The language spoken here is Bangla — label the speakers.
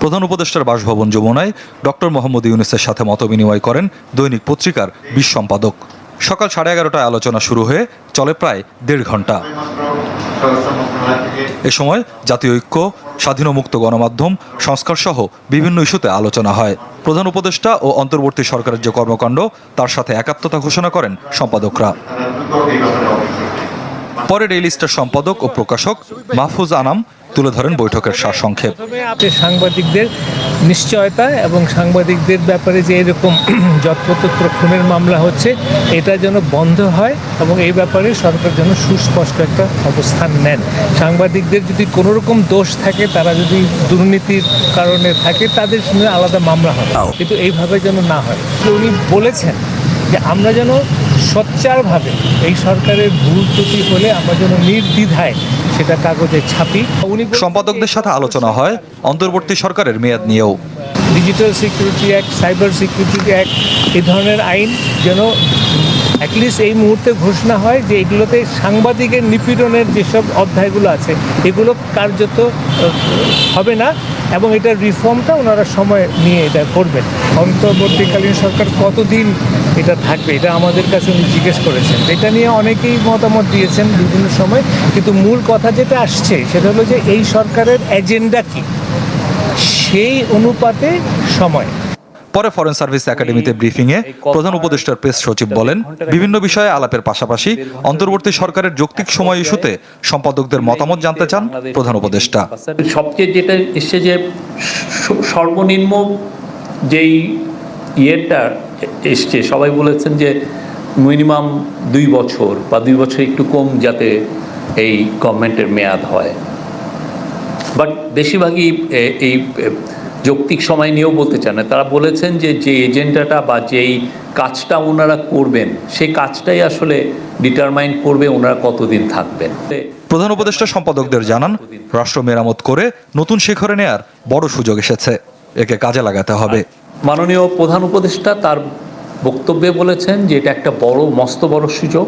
Speaker 1: প্রধান উপদেষ্টার বাসভবন যমুনায় ডক্টর মোহাম্মদ ইউনুসের সাথে মতবিনিময় করেন দৈনিক পত্রিকার বিশ সম্পাদক। সকাল সাড়ে এগারোটায় আলোচনা শুরু হয়ে চলে প্রায় দেড় ঘণ্টা। এ সময় জাতীয় ঐক্য, স্বাধীন মুক্ত গণমাধ্যম, সংস্কার সহ বিভিন্ন ইস্যুতে আলোচনা হয়। প্রধান উপদেষ্টা ও অন্তর্বর্তী সরকারের যে কর্মকাণ্ড, তার সাথে একাত্মতা ঘোষণা করেন সম্পাদকরা। পরে ডেইলি স্টার সম্পাদক ও প্রকাশক মাহফুজ আনাম তুলে ধরেন বৈঠকের সারসংক্ষেপ
Speaker 2: আপনি সাংবাদিকদের নিশ্চয়তা এবং সাংবাদিকদের ব্যাপারে যে এরকম যত্রতত্র খুনের মামলা হচ্ছে এটা যেন বন্ধ হয় এবং এই ব্যাপারে সরকার যেন সুস্পষ্ট একটা অবস্থান নেন। সাংবাদিকদের যদি কোনো রকম দোষ থাকে তারা যদি দুর্নীতির কারণে থাকে তাদের সঙ্গে আলাদা মামলা হয়। কিন্তু এইভাবে যেন না হয়। উনি বলেছেন যে আমরা যেন সোচ্চারভাবে এই সরকারের ভুল ত্রুটি হলে আমরা যেন নির্দ্বিধায় সেটা কাগজে ছাপি। উনি
Speaker 1: সম্পাদকদের সাথে আলোচনা হয় অন্তর্বর্তী সরকারের মেয়াদ নিয়েও।
Speaker 2: Digital security act cyber security act এই ধরনের আইন যেন অ্যাটলিস্ট এই মুহূর্তে ঘোষণা হয় যে এগুলোতে সাংবাদিকের নিপীড়নের যেসব অধ্যায়গুলো আছে, এগুলো কার্যত হবে না এবং এটার রিফর্মটা ওনারা সময় নিয়ে এটা করবেন। অন্তর্বর্তীকালীন সরকার কতদিন এটা থাকবে, এটা আমাদের কাছে উনি জিজ্ঞেস করেছেন। এটা নিয়ে অনেকেই মতামত দিয়েছেন বিভিন্ন সময়, কিন্তু মূল কথা যেটা আসছে সেটা হলো যে এই সরকারের এজেন্ডা কী? সেই অনুপাতে সময়।
Speaker 1: পরে ফরেন সার্ভিস একাডেমিতে ব্রিফিংয়ে প্রধান উপদেষ্টার প্রেস সচিব বলেন বিভিন্ন বিষয়ে আলাপের পাশাপাশি অন্তর্বর্তী সরকারের যৌক্তিক সময় ইস্যুতে সম্পাদকদের মতামত জানতে চান প্রধান উপদেষ্টা।
Speaker 3: সবচেয়ে যেটা এসছে যে সর্বনিম্ন যেই ইয়েটা এসছে সবাই বলেছেন যে মিনিমাম দুই বছর বা দুই বছর একটু কম যাতে এই গভর্নমেন্টের মেয়াদ হয়। বাট বেশিরভাগই এই যৌক্তিক সময় নিয়েও বলতে চান না। তারা বলেছেন যে যে এজেন্ডাটা বা যেই কাজটা ওনারা করবেন সেই কাজটাই আসলে ডিটারমাইন করবে ওনারা কতদিন থাকবেন।
Speaker 1: প্রধান উপদেষ্টা সম্পাদকদের জানান রাষ্ট্র মেরামত করে নতুন শিখরে নেয়ার বড় সুযোগ এসেছে। একে কাজে লাগাতে হবে।
Speaker 3: মাননীয় প্রধান উপদেষ্টা তার বক্তব্যে বলেছেন যে এটা একটা বড় মস্ত বড় সুযোগ।